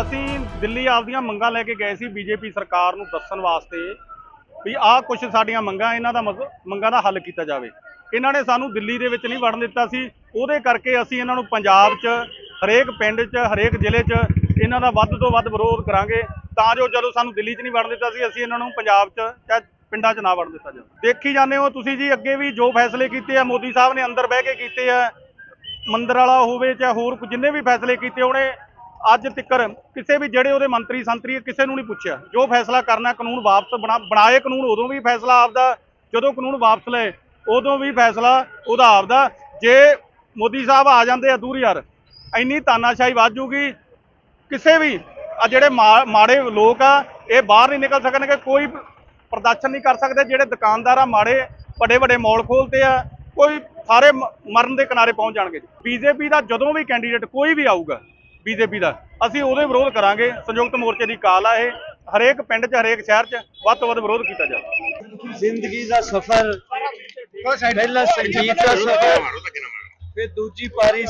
ਅਸੀਂ ਦਿੱਲੀ ਆਪਦੀਆਂ ਮੰਗਾਂ ਲੈ ਕੇ ਗਏ ਸੀ ਬੀਜੇਪੀ ਸਰਕਾਰ ਨੂੰ ਦੱਸਣ ਵਾਸਤੇ ਵੀ ਆਹ ਕੁਝ ਸਾਡੀਆਂ ਮੰਗਾਂ, ਇਹਨਾਂ ਦਾ ਮਤਲਬ ਮੰਗਾਂ ਦਾ ਹੱਲ ਕੀਤਾ ਜਾਵੇ। ਇਹਨਾਂ ਨੇ ਸਾਨੂੰ ਦਿੱਲੀ ਦੇ ਵਿੱਚ ਨਹੀਂ ਵੜਨ ਦਿੱਤਾ ਸੀ। ਉਹਦੇ ਕਰਕੇ ਅਸੀਂ ਇਹਨਾਂ ਨੂੰ ਪੰਜਾਬ 'ਚ, ਹਰੇਕ ਪਿੰਡ 'ਚ, ਹਰੇਕ ਜ਼ਿਲ੍ਹੇ 'ਚ ਇਹਨਾਂ ਦਾ ਵੱਧ ਤੋਂ ਵੱਧ ਵਿਰੋਧ ਕਰਾਂਗੇ। ਤਾਂ ਜੋ ਜਦੋਂ ਸਾਨੂੰ ਦਿੱਲੀ 'ਚ ਨਹੀਂ ਵੜਨ ਦਿੱਤਾ ਸੀ, ਅਸੀਂ ਇਹਨਾਂ ਨੂੰ ਪੰਜਾਬ 'ਚ ਚਾਹੇ ਪਿੰਡਾਂ 'ਚ ਨਾ ਵੜਨ ਦਿੱਤਾ ਜਾਵੇ। ਦੇਖੀ ਜਾਂਦੇ ਹੋ ਤੁਸੀਂ ਜੀ, ਅੱਗੇ ਵੀ ਜੋ ਫੈਸਲੇ ਕੀਤੇ ਆ, ਮੋਦੀ ਸਾਹਿਬ ਨੇ ਅੰਦਰ ਬਹਿ ਕੇ ਕੀਤੇ ਆ। ਮੰਦਰ ਵਾਲਾ ਹੋਵੇ ਚਾਹੇ ਹੋਰ ਜਿੰਨੇ ਵੀ ਫੈਸਲੇ ਕੀਤੇ ਉਹਨੇ ਅੱਜ ਤੱਕਰ ਕਿਸੇ ਵੀ ਜਿਹੜੇ ਉਹਦੇ ਮੰਤਰੀ ਸੰਤਰੀ ਕਿਸੇ ਨੂੰ ਨਹੀਂ ਪੁੱਛਿਆ। ਜੋ ਫੈਸਲਾ ਕਰਨਾ ਕਾਨੂੰਨ ਵਾਪਸ ਬਣਾ, ਬਣਾਏ ਕਾਨੂੰਨ, ਉਦੋਂ ਵੀ ਫੈਸਲਾ ਆਪਦਾ, ਜਦੋਂ ਕਾਨੂੰਨ ਵਾਪਸ ਲਏ, ਉਦੋਂ ਵੀ ਫੈਸਲਾ ਉਹਦਾ ਆਪਦਾ। ਜੇ ਮੋਦੀ ਸਾਹਿਬ ਆ ਜਾਂਦੇ ਆ ਦੂਰ ਯਾਰ, ਇੰਨੀ ਤਾਨਾਸ਼ਾਹੀ ਵੱਧ ਜੂਗੀ, ਕਿਸੇ ਵੀ, ਆ ਜਿਹੜੇ ਮਾ- ਮਾੜੇ ਲੋਕ ਆ, ਇਹ ਬਾਹਰ ਨਹੀਂ ਨਿਕਲ ਸਕਣਗੇ, ਕੋਈ ਪ੍ਰਦਰਸ਼ਨ ਨਹੀਂ ਕਰ ਸਕਦੇ। ਜਿਹੜੇ ਦੁਕਾਨਦਾਰ ਆ, ਮਾੜੇ ਵੱਡੇ ਵੱਡੇ ਮਾਲ ਖੋਲਦੇ ਆ, ਕੋਈ ਸਾਰੇ ਮਰਨ ਦੇ ਕਿਨਾਰੇ ਪਹੁੰਚ ਜਾਣਗੇ। ਬੀਜੇਪੀ ਦਾ ਜਦੋਂ ਵੀ ਕੈਂਡੀਡੇਟ ਕੋਈ ਵੀ ਆਊਗਾ ਬੀਜੇਪੀ ਦਾ। ਅਸੀਂ ਉਹਦੇ ਵਿਰੋਧ ਕਰਾਂਗੇ। ਸੰਯੁਕਤ ਮੋਰਚੇ ਦੀ ਕਾਲ ਆ ਇਹ। ਹਰੇਕ ਪਿੰਡ 'ਚ, ਹਰੇਕ ਸ਼ਹਿਰ 'ਚ ਵੱਧ ਤੋਂ ਵੱਧ ਵਿਰੋਧ ਕੀਤਾ ਜਾਵੇ। ਜ਼ਿੰਦਗੀ ਦਾ ਸਫ਼ਰ, ਪਹਿਲਾ ਸੰਗੀਤ ਦਾ ਸਫ਼ਰ, ਫਿਰ ਦੂਜੀ ਪਾਰੀ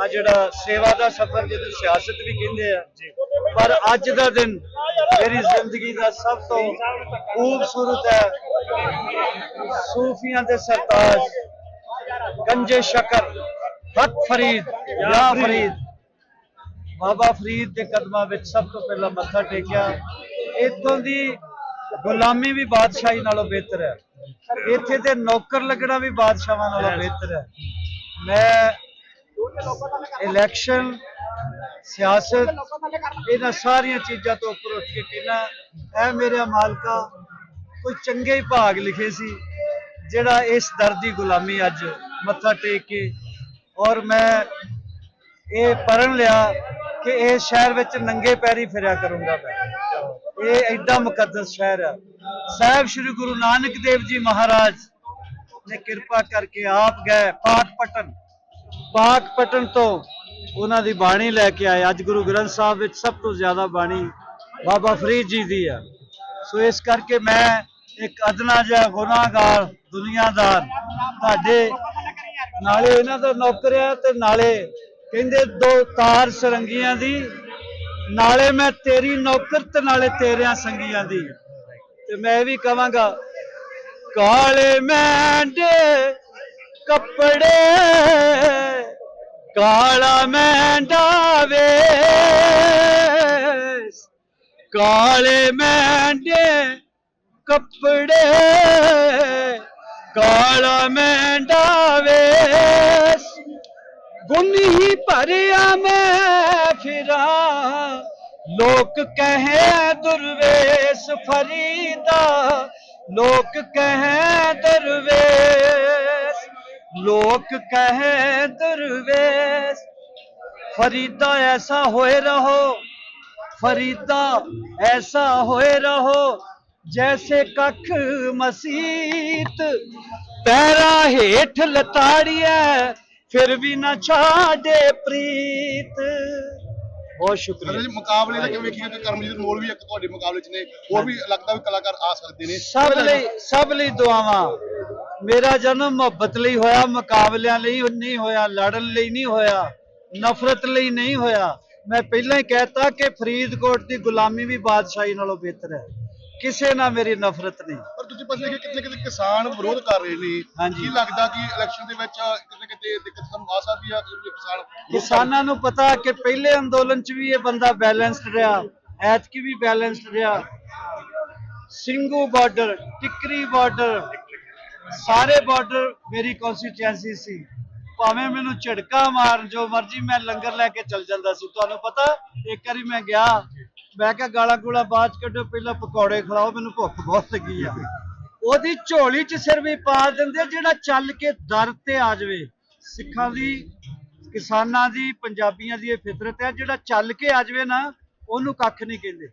ਆ ਜਿਹੜਾ ਸੇਵਾ ਦਾ ਸਫ਼ਰ, ਜਿਹਨੂੰ ਸਿਆਸਤ ਵੀ ਕਹਿੰਦੇ ਆ। ਪਰ ਅੱਜ ਦਾ ਦਿਨ ਮੇਰੀ ਜ਼ਿੰਦਗੀ ਦਾ ਸਭ ਤੋਂ ਖੂਬਸੂਰਤ ਹੈ। ਸੂਫੀਆਂ ਦੇ ਸਰਤਾਜ, ਗੰਜੇ ਸ਼ਕਰ ਹਕ ਫਰੀਦ, ਯਾ ਫਰੀਦ। ਬਾਬਾ ਫਰੀਦ ਦੇ ਕਦਮਾਂ ਵਿੱਚ ਸਭ ਤੋਂ ਪਹਿਲਾਂ ਮੱਥਾ ਟੇਕਿਆ। ਇੱਥੋਂ ਦੀ ਗੁਲਾਮੀ ਵੀ ਬਾਦਸ਼ਾਹੀ ਨਾਲੋਂ ਬਿਹਤਰ ਹੈ। ਇੱਥੇ ਤੇ ਨੌਕਰ ਲੱਗਣਾ ਵੀ ਬਾਦਸ਼ਾਹਾਂ ਨਾਲੋਂ ਬਿਹਤਰ ਹੈ। ਮੈਂ ਇਲੈਕਸ਼ਨ ਸਿਆਸਤ, ਇਹਨਾਂ ਸਾਰੀਆਂ ਚੀਜ਼ਾਂ ਤੋਂ ਉੱਪਰ ਉੱਠ ਕੇ ਕਹਿੰਦਾ ਇਹ ਮੇਰੇ ਮਾਲਕਾ, ਕੋਈ ਚੰਗੇ ਹੀ ਭਾਗ ਲਿਖੇ ਸੀ, ਜਿਹੜਾ ਇਸ ਦਰ ਦੀ ਗੁਲਾਮੀ ਅੱਜ ਮੱਥਾ ਟੇਕ ਕੇ ਔਰ ਮੈਂ ਇਹ ਪੜਨ ਲਿਆ ਕਿ ਇਸ ਸ਼ਹਿਰ ਵਿੱਚ ਨੰਗੇ ਪੈਰੀ ਫਿਰਿਆ ਕਰੂੰਗਾ ਮੈਂ। ਇਹ ਐਡਾ ਮੁਕੱਦਸ ਸ਼ਹਿਰ ਹੈ ਸਾਹਿਬ ਸ੍ਰੀ ਗੁਰੂ ਨਾਨਕ ਦੇਵ ਜੀ ਮਹਾਰਾਜ ਨੇ ਕਿਰਪਾ ਕਰਕੇ ਆਪ ਗਏ ਪਾਕ ਪਟਨ। ਪਾਕ ਪਟਨ ਤੋਂ ਉਹਨਾਂ ਦੀ ਬਾਣੀ ਲੈ ਕੇ ਆਏ। ਅੱਜ ਗੁਰੂ ਗ੍ਰੰਥ ਸਾਹਿਬ ਵਿੱਚ ਸਭ ਤੋਂ ਜ਼ਿਆਦਾ ਬਾਣੀ ਬਾਬਾ ਫਰੀਦ ਜੀ ਦੀ ਹੈ ਸੋ ਇਸ ਕਰਕੇ ਮੈਂ ਇੱਕ ਅਦਨਾ ਜਿਹਾ ਗੁਨਾਹਗਾਰ, ਦੁਨੀਆਦਾਰ, ਤੁਹਾਡੇ ਨਾਲੇ ਇਹਨਾਂ ਦਾ ਨੌਕਰ ਆ ਤੇ ਨਾਲੇ ਕਹਿੰਦੇ ਦੋ ਤਾਰ ਸਰੰਗੀਆਂ ਦੀ, ਨਾਲੇ ਮੈਂ ਤੇਰੀ ਨੌਕਰ ਤੇ ਨਾਲੇ ਤੇਰਿਆਂ ਸੰਗੀਆਂ ਦੀ। ਤੇ ਮੈਂ ਇਹ ਵੀ ਕਵਾਂਗਾ ਕਾਲੇ ਮੈਂਡੇ ਕੱਪੜੇ, ਕਾਲਾ ਮੈਂਡਾ ਵੇ ਕਾਲੇ ਮੈਂਡੇ ਕੱਪੜੇ, ਕਾਲਾ ਮੈਂਡਾ ਵੇਸ। ਗੁਣ ਹੀ ਭਰਿਆ ਮੈਂ ਫਿਰਾ। ਲੋਕ ਕਹੇ ਦੁਰਵੇਸ਼ ਫਰੀਦਾ। ਲੋਕ ਕਹੇ ਦਰਵੇਸ਼। ਲੋਕ ਕਹੇ ਦਰਵੇਸ਼। ਫਰੀਦਾ ਐਸਾ ਹੋਏ ਰਹੋ। ਫਰੀਦਾ ਐਸਾ ਹੋਏ ਰਹੋ, ਜੈਸੇ ਕੱਖ ਮਸੀਤ। ਪੈਰਾ ਹੇਠ ਲਤਾੜੀਐ ਫਿਰ ਵੀ ਨਾ ਛਾੜੇ ਪ੍ਰੀਤ। ਬਹੁਤ ਸ਼ੁਕਰੀਆ। ਜੀ ਮੁਕਾਬਲੇ ਦਾ ਕਿਵੇਂ ਵੇਖੀਏ ਕਿ ਕਰਮਜੀਤ ਮੋਲ ਵੀ ਇੱਕ ਤੁਹਾਡੇ ਮੁਕਾਬਲੇ 'ਚ ਨੇ ਹੋਰ ਵੀ ਲੱਗਦਾ ਵੀ ਕਲਾਕਾਰ ਆ ਸਕਦੇ ਨੇ। ਸਭ ਲਈ ਸਭ ਲਈ ਦੁਆਵਾਂ। ਮੇਰਾ ਜਨਮ ਮੁਹੱਬਤ ਲਈ ਹੋਇਆ ਮੁਕਾਬਲਿਆਂ ਲਈ ਨਹੀਂ ਹੋਇਆ ਲੜਨ ਲਈ ਨਹੀਂ ਹੋਇਆ ਨਫ਼ਰਤ ਲਈ ਨਹੀਂ ਹੋਇਆ। ਮੈਂ ਪਹਿਲਾਂ ਹੀ ਕਹਿਤਾ ਕਿ ਫਰੀਦਕੋਟ ਦੀ ਗੁਲਾਮੀ ਵੀ ਬਾਦਸ਼ਾਹੀ ਨਾਲੋਂ ਬਿਹਤਰ ਹੈ। ਕਿਸੇ ਨਾਲ ਮੇਰੀ ਨਫ਼ਰਤ ਨਹੀਂ। ਦੂਜੇ ਪਾਸੇ ਕਿ ਕਿਤੇ ਕਿਤੇ ਕਿਸਾਨ ਵਿਰੋਧ ਕਰ ਰਹੇ ਨੇ। ਕੀ ਲੱਗਦਾ ਕਿ ਇਲੈਕਸ਼ਨ ਦੇ ਵਿੱਚ ਕਿਤੇ ਕਿਤੇ ਦਿੱਕਤ ਸਾਨੂੰ ਆ ਸਕਦੀ ਆ ਕਿਸਾਨ? ਕਿਸਾਨਾਂ ਨੂੰ ਪਤਾ ਕਿ ਪਹਿਲੇ ਅੰਦੋਲਨ 'ਚ ਵੀ ਇਹ ਬੰਦਾ ਬੈਲੈਂਸਡ ਰਿਹਾ ਐਤਕੀ ਵੀ ਬੈਲੈਂਸਡ ਰਿਹਾ ਸਿੰਘੂ ਬਾਰਡਰ ਟਿਕਰੀ ਬਾਰਡਰ ਸਾਰੇ ਬਾਰਡਰ ਮੇਰੀ ਕਨਸਟੀਚੁਐਂਸੀ ਸੀ ਭਾਵੇਂ ਮੈਨੂੰ ਝਟਕਾ ਮਾਰਨ ਜੋ ਮਰਜ਼ੀ ਮੈਂ ਲੰਗਰ ਲੈ ਕੇ ਚੱਲ ਜਾਂਦਾ ਸੀ ਤੁਹਾਨੂੰ ਪਤਾ ਇੱਕ ਵਾਰੀ ਮੈਂ ਗਿਆ ਮੈਂ ਕਿਹਾ ਗਾਲਾਂ ਗੂਲਾ ਬਾਅਦ 'ਚ ਕੱਢੋ ਪਹਿਲਾਂ ਪਕੌੜੇ ਖਿਲਾਓ ਮੈਨੂੰ ਭੁੱਖ ਬਹੁਤ ਲੱਗੀ ਆ। ਉਹਦੀ ਝੋਲੀ 'ਚ ਸਿਰ ਵੀ ਪਾ ਦਿੰਦੇ ਜਿਹੜਾ ਚੱਲ ਕੇ ਦਰ ਤੇ ਆ ਜਾਵੇ। ਸਿੱਖਾਂ ਦੀ ਕਿਸਾਨਾਂ ਦੀ ਪੰਜਾਬੀਆਂ ਦੀ ਇਹ ਫਿਤਰਤ ਹੈ ਜਿਹੜਾ ਚੱਲ ਕੇ ਆ ਜਾਵੇ ਨਾ ਉਹਨੂੰ ਕੱਖ ਨਹੀਂ ਕਹਿੰਦੇ।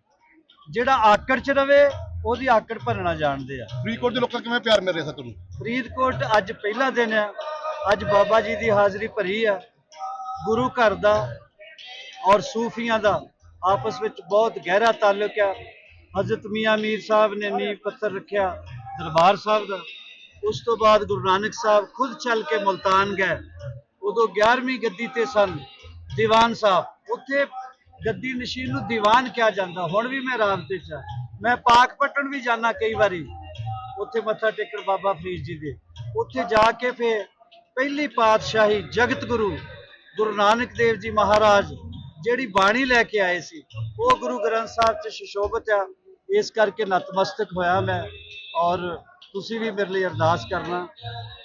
ਜਿਹੜਾ ਆਕੜ 'ਚ ਰਵੇ ਉਹਦੀ ਆਕੜ ਭਰਨਾ ਜਾਣਦੇ ਆ। ਫਰੀਦਕੋਟ ਦੇ ਲੋਕਾਂ ਕਿਵੇਂ ਪਿਆਰ ਮਿਲ ਰਿਹਾ ਸਰ ਤੁਹਾਨੂੰ? ਫਰੀਦਕੋਟ ਅੱਜ ਪਹਿਲਾ ਦਿਨ ਹੈ ਅੱਜ ਬਾਬਾ ਜੀ ਦੀ ਹਾਜ਼ਰੀ ਭਰੀ ਆ। ਗੁਰੂ ਘਰ ਦਾ ਔਰ ਸੂਫੀਆਂ ਦਾ। ਆਪਸ ਵਿੱਚ ਬਹੁਤ ਗਹਿਰਾ ਤਾਲੁਕ ਆ। ਹਜ਼ਰਤ ਮੀਆਂ ਮੀਰ ਸਾਹਿਬ ਨੇ ਨੀਂਹ ਪੱਥਰ ਰੱਖਿਆ ਦਰਬਾਰ ਸਾਹਿਬ ਦਾ। ਉਸ ਤੋਂ ਬਾਅਦ ਗੁਰੂ ਨਾਨਕ ਸਾਹਿਬ ਖੁਦ ਚੱਲ ਕੇ ਮੁਲਤਾਨ ਗਏ। ਉਦੋਂ 11ਵੀਂ ਗੱਦੀ ਤੇ ਸਨ ਦੀਵਾਨ ਸਾਹਿਬ। ਉੱਥੇ ਗੱਦੀ ਨਸ਼ੀਨ ਨੂੰ ਦੀਵਾਨ ਕਿਹਾ ਜਾਂਦਾ। ਹੁਣ ਵੀ ਮੈਂ ਰਾਬਤੇ 'ਚ ਆ। ਮੈਂ ਪਾਕ ਪਾਕਪਟਨ ਵੀ ਜਾਣਾ ਕਈ ਵਾਰੀ। ਉੱਥੇ ਮੱਥਾ ਟੇਕਣ ਬਾਬਾ ਫਰੀਦ ਜੀ ਦੇ। ਉੱਥੇ ਜਾ ਕੇ ਫਿਰ ਪਹਿਲੀ ਪਾਤਸ਼ਾਹੀ ਜਗਤ ਗੁਰੂ ਗੁਰੂ ਨਾਨਕ ਦੇਵ ਜੀ ਮਹਾਰਾਜ ਜਿਹੜੀ ਬਾਣੀ ਲੈ ਕੇ ਆਏ ਸੀ, ਉਹ ਗੁਰੂ ਗ੍ਰੰਥ ਸਾਹਿਬ 'ਚ ਸ਼ਿਸ਼ੋਭਤ ਆ। ਇਸ ਕਰਕੇ ਨਤਮਸਤਕ ਹੋਇਆ ਮੈਂ ਔਰ ਤੁਸੀਂ ਵੀ ਮੇਰੇ ਲਈ ਅਰਦਾਸ ਕਰਨਾ,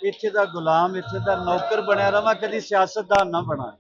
ਇੱਥੇ ਦਾ ਗੁਲਾਮ, ਇੱਥੇ ਦਾ ਨੌਕਰ ਬਣਿਆ ਰਵਾਂ ਕਦੀ ਸਿਆਸਤਦਾਨ ਨਾ ਬਣਾ